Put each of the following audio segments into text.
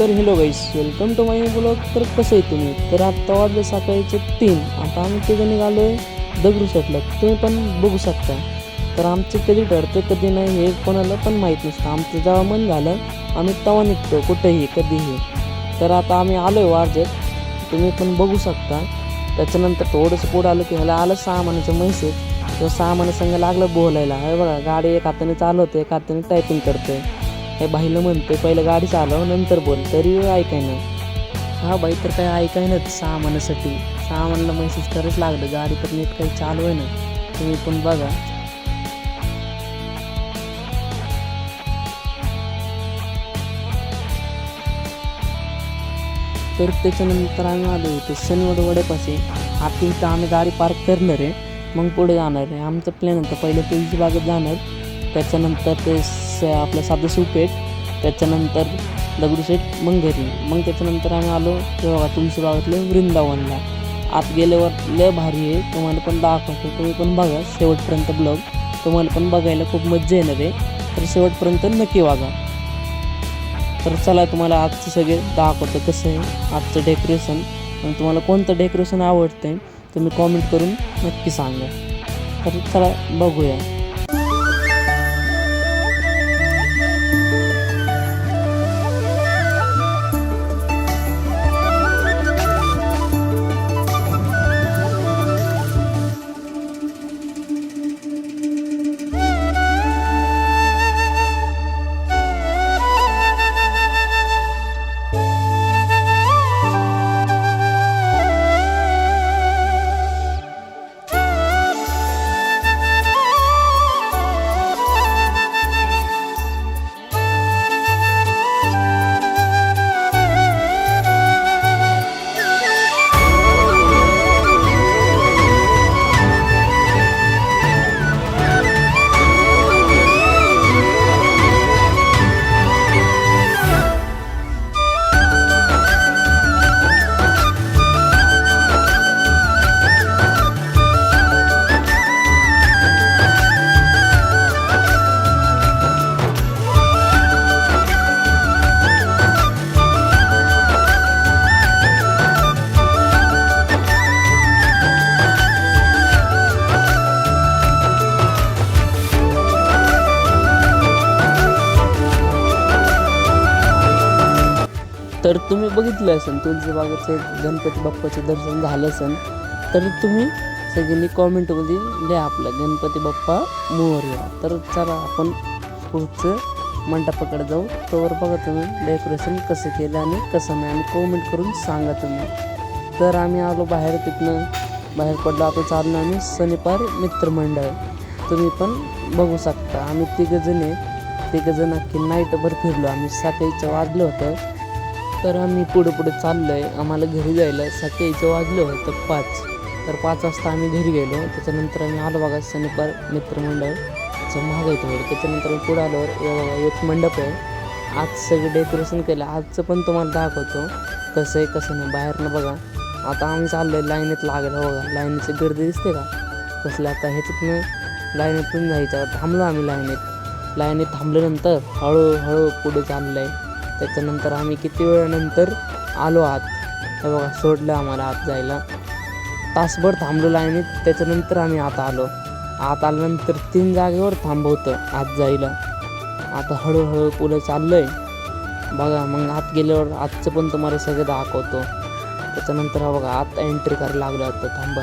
तर hello guys welcome to my blog तर कसं आहे तुम्ही? तर आत्ता वाजले सकाळचे तीन. आता आम्ही तिघं निघालो आहे दगडूशेठला तुम्ही पण बघू शकता. तर आमचे कधी ठरतं कधी नाही हे कोणाला पण माहीत नसतं. आमचं जेव्हा मन झालं आम्ही तेव्हा निघतो कुठेही कधीही. तर आता आम्ही आलो आहे वारजेत. तुम्ही पण बघू शकता. त्याच्यानंतर थोडंसं पुढं आलं की ह्याला आलं सहा महिन्याचं मैसेज तो महिन्या संग लागलं बोलायला. हे बघा गाडी एक हाताने चालवते एक हाताने टायपिंग करतोय. हे बाईला म्हणते पहिलं गाडी चालव नंतर बोल तरी ऐकायनं हा बाई तर काय ऐकाय ना सामानासाठी सामानला मेसेज करायच लागलं गाडी तर नीट काही चालू आहे ना. तुम्ही पण बघा. तर त्याच्यानंतर आम्ही आलो होतो शनिवार वड्यापाशी. आता इथं आम्ही गाडी पार्क करणार आहे मग पुढे जाणार आहे. आमचं प्लॅन होता पहिले तुळशी बागेत जाणार. त्याच्यानंतर ते स आपलं साधं सुपेट त्याच्यानंतर दगडूशेठ मग घरी मग त्याच्यानंतर आम्ही आलो तेव्हा तुमच्या भागातलं वृंदावनला. आत गेल्यावर लय भारी आहे. तुम्हाला पण दाखवतो. तुम्ही पण बघा शेवटपर्यंत ब्लॉग तुम्हाला पण बघायला खूप मज्जा येणार आहे. तर शेवटपर्यंत नक्की वागा. तर चला तुम्हाला आजचं सगळे दाखवतं कसं आहे आजचं डेकोरेशन आणि तुम्हाला कोणतं डेकोरेशन आवडतं आहे तुम्ही कॉमेंट करून नक्की सांगा. तर चला बघूया. तर तुम्ही बघितलं असेल तुळशीबागेचं गणपती बाप्पाचं दर्शन झालं असेल तर तुम्ही सगळ्यांनी कॉमेंटमध्ये लिहा आपलं गणपती बाप्पा मोरया तर चला आपण पुढचं मंडपाकडे जाऊ. तोवर बघा तुम्ही डेकोरेशन कसं केलं आणि कसं नाही आणि कॉमेंट करून सांगा तुम्ही. तर आम्ही आलो बाहेर तिथनं. बाहेर पडलो आता चाललो आम्ही शनिपार मित्रमंडळ. तुम्ही पण बघू शकता. आम्ही तिघंजण आहे तिघंजण अख्खी नाईटभर फिरलो. आम्ही सकाळीचं वाजलं होतं. तर आम्ही पुढे पुढे चाललो आहे आम्हाला घरी जायला सकाळीचं वाजलं होतं पाच. तर पाच वाजता आम्ही घरी गेलो. त्याच्यानंतर आम्ही आलो बघा शनिवार मित्रमंडळ. महागायचं महाग त्याच्यानंतर आम्ही पुढं आल्यावर बघा एक मंडप आहे. आज सगळं डेकोरेशन केलं. आजचं पण तुम्हाला दाखवतो. कसं आहे कसं नाही. बाहेरनं बघा. आता आम्ही चाललो आहे लाईनीत लागलं. हो बघा लाईनीची गर्दी दिसते का? कसलं आता ह्याच्यातनं लाईनीतून जायचं. थांबलो आम्ही लाईनीत. लाईनीत थांबल्यानंतर हळूहळू पुढे चाललं आहे त्याच्यानंतर आम्ही किती वेळानंतर आलो आत. हे बघा सोडलं आम्हाला आत जायला. तासभर थांबलो लाईनीत त्याच्यानंतर आम्ही आत आलो. आत आल्यानंतर तीन जागेवर थांबवतं आत जायला. आता हळूहळू पुढे चाललं आहे बघा मग आत गेल्यावर आजचं पण तुम्हाला सगळं दाखवतो. त्याच्यानंतर हा बघा आत एंट्री करायला लागलं होतं थांबा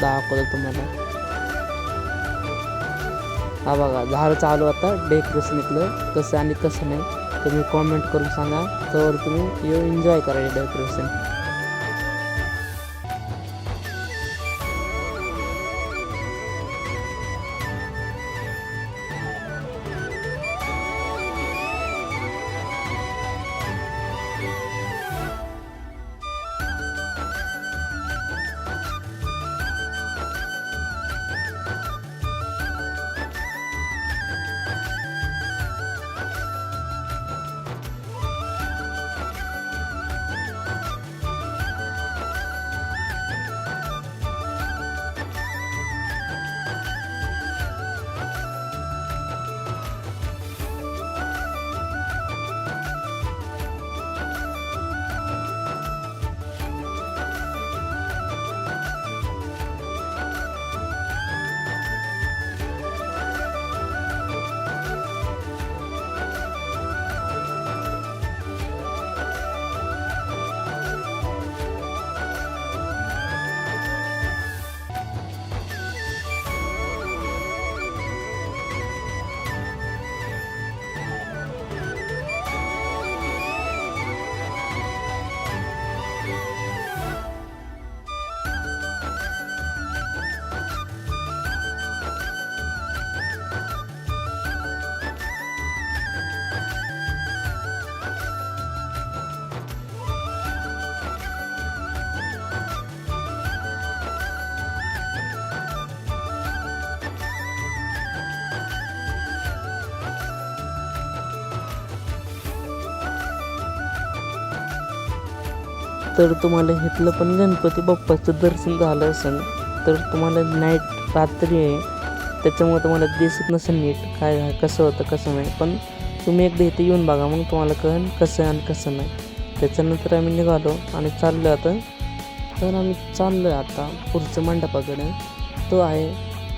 दाखवतो तुम्हाला. हा बघा झाड चालू आता डेकोरेशन इथलं कसं आणि कसं नाही. तुम्ही कॉमेंट करून सांगा. तर तुम्ही येऊ एन्जॉय करा डेकोरेशन तर तुम्हाला इथलं पण गणपती बाप्पाचं दर्शन झालं असेल तर तुम्हाला नाईट रात्री आहे. त्याच्यामुळे तुम्हाला दिसत नसेल नीट काय कसं होतं कसं नाही. पण तुम्ही एकदा इथे येऊन बघा मग तुम्हाला कळेल कसं आहे आणि कसं नाही. त्याच्यानंतर आम्ही निघालो आणि चाललो आता. तर आम्ही चाललो आहे आता पुढच्या मंडपाकडे. तो आहे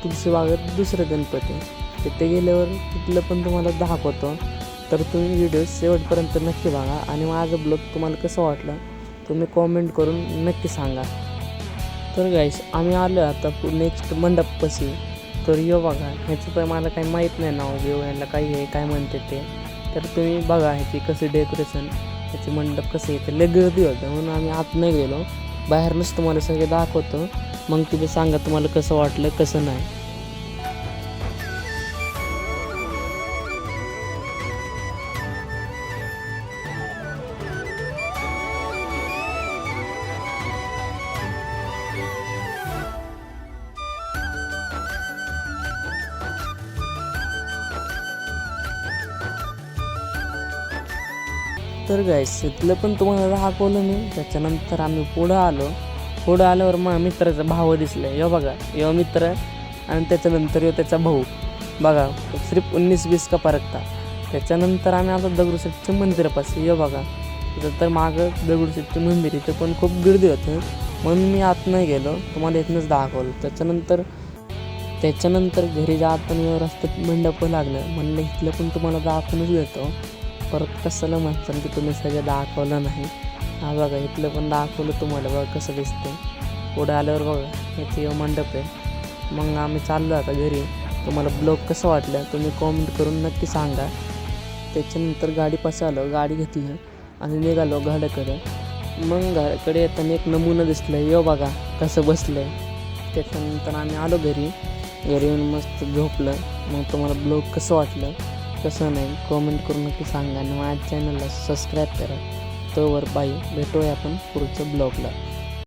तुळशीबागेत दुसरं गणपती. तिथे गेल्यावर तिथलं पण तुम्हाला दाखवतो. तर तुम्ही व्हिडिओ शेवटपर्यंत नक्की बघा आणि माझं ब्लॉग तुम्हाला कसं वाटलं तुम्ही कॉमेंट करून नक्की सांगा. तर गाईस आम्ही आलो आता नेक्स्ट मंडपपाशी. तर यो बघा ह्याचं तर मला काही माहीत नाही नाव यो ह्याला काही आहे काय म्हणते ते. तर तुम्ही बघा ह्याची कसं डेकोरेशन ह्याचे मंडप कसं येतं लय गर्दी होतं म्हणून आम्ही आत नाही गेलो. बाहेरनंच तुम्हाला सगळे दाखवतो. मग तुम्ही सांगा तुम्हाला कसं वाटलं कसं नाही. तर गाईस इथलं पण तुम्हाला दाखवलं मी. त्याच्यानंतर आम्ही पुढं आलो. पुढं आल्यावर मग मित्राचा भाव दिसला यो बघा यो मित्र आणि त्याच्यानंतर यो त्याचा भाऊ. बघा सिर्फ उन्नीस वीस का परकता त्याच्यानंतर आम्ही आता दगडूशेठच्या मंदिरापाशी. यो बघा तिथं तर मागं दगडूशेठचं मंदिर इथं पण खूप गर्दी होतं. म्हणून मी आत नाही गेलो. तुम्हाला इथनंच दाखवलं. त्याच्यानंतर त्याच्यानंतर घरी जाताना रस्त्यात मंडप लागलं. म्हणलं इथलं पण तुम्हाला दाखवूनच देतो. परत कसलं म्हणसान की तुम्ही सगळं दाखवलं नाही? हा बघा इथलं पण दाखवलं तुम्हाला बघा कसं दिसतं पुढे आल्यावर बघा ह्याची मंडप आहे. मग आम्ही चाललो आता घरी. तुम्हाला ब्लॉग कसं वाटलं तुम्ही कॉमेंट करून नक्की सांगा. त्याच्यानंतर गाडी आलो गाडी घेतली आणि निघालो घराकडे मग घराकडे येताना एक नमुना दिसलं यो बघा कसं बसलं आहे त्याच्यानंतर आम्ही आलो घरी. घरी येऊन मस्त झोपलं. मग तुम्हाला ब्लॉग कसं वाटलं? कसं नाही कॉमेंट करून नक्की सांगा आणि माझ्या चॅनलला सबस्क्राईब करा. तोवर बाई भेटूया आपण पुढच्या ब्लॉगला